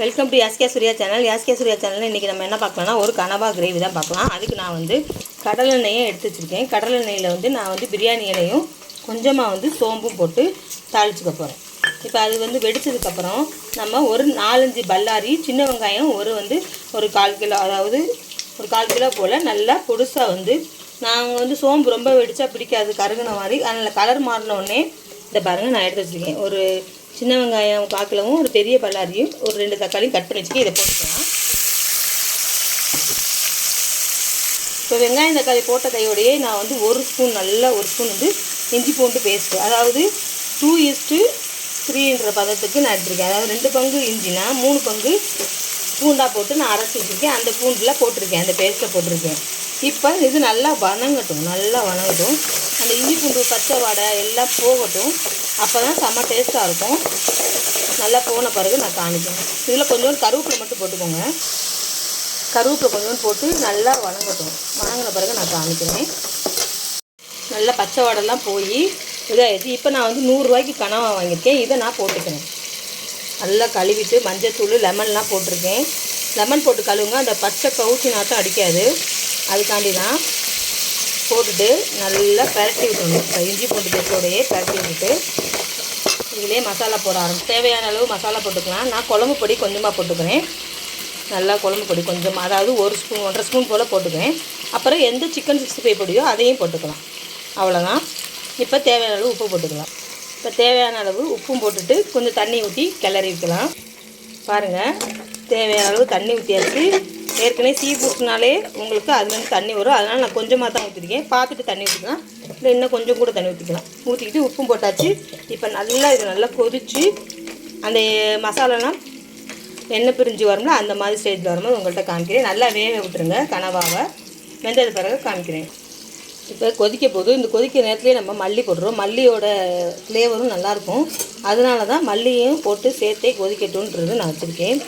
Welcome to Yaske Surya channel Yaske Surya சேனலில் இன்றைக்கி நம்ம என்ன பார்க்கலாம்னா ஒரு கனவா கிரேவி தான் பார்க்கலாம். அதுக்கு நான் வந்து கடலெண்ணெயை எடுத்து வச்சுருக்கேன். கடலெண்ணெயில் வந்து நான் வந்து பிரியாணி இலையும் கொஞ்சமாக வந்து சோம்பும் போட்டு தாளிச்சுக்க போகிறேன் இப்போ அது வந்து வெடித்ததுக்கப்புறம் நம்ம ஒரு நாலஞ்சு பல்லாரி சின்ன வெங்காயம் ஒரு வந்து ஒரு கால் கிலோ அதாவது ஒரு கால் கிலோ போல் நல்லா பொடுசாக வந்து நாங்கள் வந்து சோம்பு ரொம்ப வெடித்தா பிடிக்காது கருகுன மாதிரி. அதனால் கலர் மாறினோடனே இதை இந்த பாருங்கள் நான் எடுத்து வச்சுருக்கேன். ஒரு சின்ன வெங்காயம் காக்கிலவும் ஒரு பெரிய பல்லாரியும் ஒரு ரெண்டு தக்காளியும் கட் பண்ணி வச்சுக்கி இதை போட்டுக்கலாம். இப்போ வெங்காயம் தக்காளி போட்ட கையோடையே நான் வந்து ஒரு ஸ்பூன் நல்லா ஒரு ஸ்பூன் வந்து இஞ்சி பூண்டு பேஸ்ட்டு அதாவது டூ இஸ்ட்டு த்ரீன்ற பதத்துக்கு நான் எடுத்திருக்கேன். அதாவது ரெண்டு பங்கு இஞ்சினா மூணு பங்கு பூண்டாக போட்டு நான் அரைச்சி வச்சுருக்கேன். அந்த பூண்டில் போட்டிருக்கேன். அந்த பேஸ்ட்டில் போட்டிருக்கேன். இப்போ இது நல்லா வணங்கட்டும் நல்லா வணங்கட்டும். அந்த இஞ்சி பூண்டு பச்சை வாடை எல்லாம் போகட்டும். அப்போ தான் செம்ம டேஸ்ட்டாக இருக்கும். நல்லா போன பிறகு நான் காமிக்கிறேன். இதில் கொஞ்சோண்டு கருவேப்பிலை மட்டும் போட்டுக்கோங்க. கருவேப்பிலை கொஞ்சோண்டு போட்டு நல்லா வணங்கட்டும். வணங்கின பிறகு நான் காமிக்கிறேன். நல்லா பச்சை வாடெல்லாம் போய் இதாகிடுச்சு இப்போ நான் வந்து நூறுரூவாய்க்கு கனவா வாங்கியிருக்கேன். இதை நான் போட்டுக்கிறேன். நல்லா கழுவிட்டு மஞ்சத்தூள் லெமன்லாம் போட்டிருக்கேன். லெமன் போட்டு கழுவுங்க. அந்த பச்சை கவுச்சி நாட்டம் அடிக்காது. அதுக்காண்டி தான் போட்டுட்டு நல்லா பரட்டி விட்டுணும் இஞ்சி பூண்டு பேஸ்டோடையே பரட்டி விட்டுட்டு இதிலே மசாலா போட ஆரம்பிச்சு தேவையான அளவு மசாலா போட்டுக்கலாம். நான் குழம்பு பொடி கொஞ்சமாக போட்டுக்கிறேன். நல்லா குழம்பு பொடி கொஞ்சம் அதாவது ஒரு ஸ்பூன் ஒன்றரை ஸ்பூன் போல் போட்டுக்கிறேன். அப்புறம் எந்த சிக்கன் சிக்ஸ்டி ஃபைவ் பொடியோ அதையும் போட்டுக்கலாம். அவ்வளோதான் இப்போ தேவையான அளவு உப்பு போட்டுக்கலாம். இப்போ தேவையான அளவு உப்பும் போட்டுட்டு கொஞ்சம் தண்ணி ஊற்றி கிளறி வைக்கலாம். பாருங்கள் தேவையான அளவு தண்ணி ஊற்றியாச்சு ஏற்கனவே சீ ஃபுட்னாலே உங்களுக்கு அதுலேருந்து தண்ணி வரும். அதனால் நான் கொஞ்சமாக தான் ஊற்றிருக்கேன் பார்த்துட்டு தண்ணி ஊற்றிக்கலாம் இல்லை இன்னும் கொஞ்சம் கூட தண்ணி ஊற்றிக்கலாம் ஊற்றிக்கிட்டு உப்பும் போட்டாச்சு. இப்போ நல்லா இது நல்லா கொதித்து அந்த மசாலாலாம் எண்ணெய் பிரிஞ்சு வரும்ல அந்த மாதிரி ஸ்டேஜில் வரும்போது உங்கள்கிட்ட காமிக்கிறேன். நல்லா வேக விட்டுருங்க கனவாவை. வெந்தது பிறகு காமிக்கிறேன். இப்போ கொதிக்க போது இந்த கொதிக்கிற நேரத்துலேயே நம்ம மல்லி போடுறோம் மல்லியோட ஃப்ளேவரும் நல்லாயிருக்கும் அதனால தான் மல்லியும் போட்டு சேர்த்தே கொதிக்கட்டும்ன்றது நான் வச்சுருக்கேன்.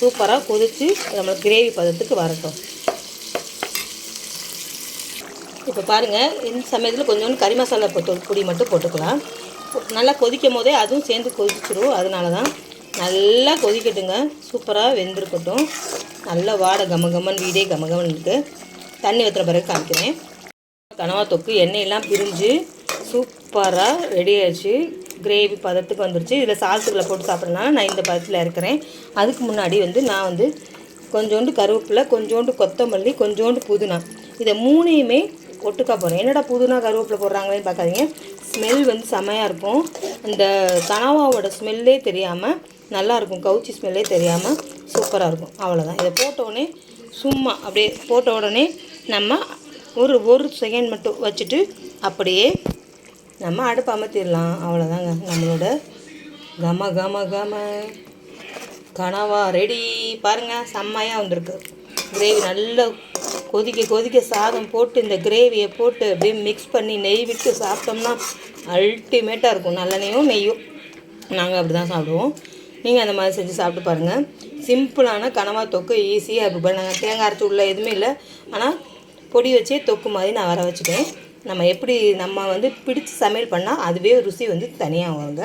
சூப்பராக கொதித்து நம்மளுக்கு கிரேவி பதத்துக்கு வரட்டும். இப்போ பாருங்கள் இந்த சமயத்தில் கொஞ்சோண்டு கறி மசாலா பொ- பொடி மட்டும் போட்டுக்கலாம். நல்லா கொதிக்கும் போதே அதுவும் சேர்ந்து கொதிச்சிடும் அதனால தான் நல்லா கொதிக்கட்டுங்க. சூப்பராக வெந்திருக்கட்டும். நல்லா வாடை கம கமன் வீடே கம கமன் இருக்குது தண்ணி ஊற்றுற பிறகு காமிக்கிறேன். கனவா தொக்கு எண்ணெயெல்லாம் பிரிஞ்சு சூப்பராக ரெடி ஆயிடுச்சு. கிரேவி பதத்துக்கு வந்துருச்சு. இதில் சால்ட்டுகளை போட்டு சாப்பிட்றதுனால நான் இந்த பதத்தில் இருக்கிறேன். அதுக்கு முன்னாடி வந்து நான் வந்து கொஞ்சோண்டு கருவேப்பிலை கொஞ்சோண்டு கொத்தமல்லி கொஞ்சோண்டு புதினா. இதை மூணையுமே ஒட்டுக்கா போகிறேன் என்னடா புதினா கருவேப்பிலை போடுறாங்களேன்னு பார்க்காதீங்க. ஸ்மெல் வந்து செமையாக இருக்கும். அந்த கனவாவோட ஸ்மெல்லே தெரியாமல் நல்லாயிருக்கும் கவுச்சி ஸ்மெல்லே தெரியாமல் சூப்பராக இருக்கும். அவ்வளோதான் இதை போட்ட சும்மா அப்படியே போட்ட உடனே நம்ம ஒரு ஒரு செகண்ட் மட்டும் வச்சுட்டு அப்படியே நம்ம அடுப்பு அமர்த்திடலாம். அவ்வளோதாங்க நம்மளோட கம கம கம. கனவா ரெடி பாருங்கள் செம்மையாக வந்திருக்கு. கிரேவி நல்லா கொதிக்க கொதிக்க சாதம் போட்டு இந்த கிரேவியை போட்டு அப்படியே மிக்ஸ் பண்ணி நெய் விட்டு சாப்பிட்டோம்னா அல்டிமேட்டாக இருக்கும். நல்லெண்ணெயும் நெய்யும். நாங்கள் அப்படி தான் சாப்பிடுவோம். நீங்கள் அந்த மாதிரி செஞ்சு சாப்பிட்டு பாருங்கள் சிம்பிளான கனவா தொக்கு ஈஸியாக இருக்கும் நாங்கள் தேங்காய் அரைச்சி உள்ள எதுவுமே இல்லை. ஆனால் பொடி வச்சே தொக்கு மாதிரி நான் வர வச்சுட்டேன். நம்ம எப்படி நம்ம வந்து பிடிச்சி சமையல் பண்ணால் அதுவே ருசி வந்து தனியாக வருங்க.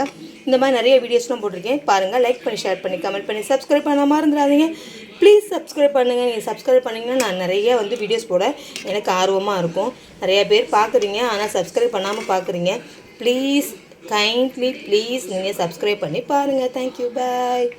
இந்த மாதிரி நிறைய வீடியோஸ்லாம் போட்டிருக்கேன். பாருங்கள் லைக் பண்ணி ஷேர் பண்ணி கமெண்ட் பண்ணி சப்ஸ்கிரைப் பண்ண மறந்துடாதீங்க. ப்ளீஸ் சப்ஸ்கிரைப் பண்ணுங்கள் நீங்கள் சப்ஸ்கிரைப் பண்ணிங்கன்னா நான் நிறைய வந்து வீடியோஸ் போட எனக்கு ஆர்வமாக இருக்கும். நிறையா பேர் பார்க்குறீங்க ஆனால் சப்ஸ்கிரைப் பண்ணாமல் பார்க்குறீங்க ப்ளீஸ் கைண்ட்லி ப்ளீஸ் நீங்கள் சப்ஸ்கிரைப் பண்ணி பாருங்கள் தேங்க்யூ பாய்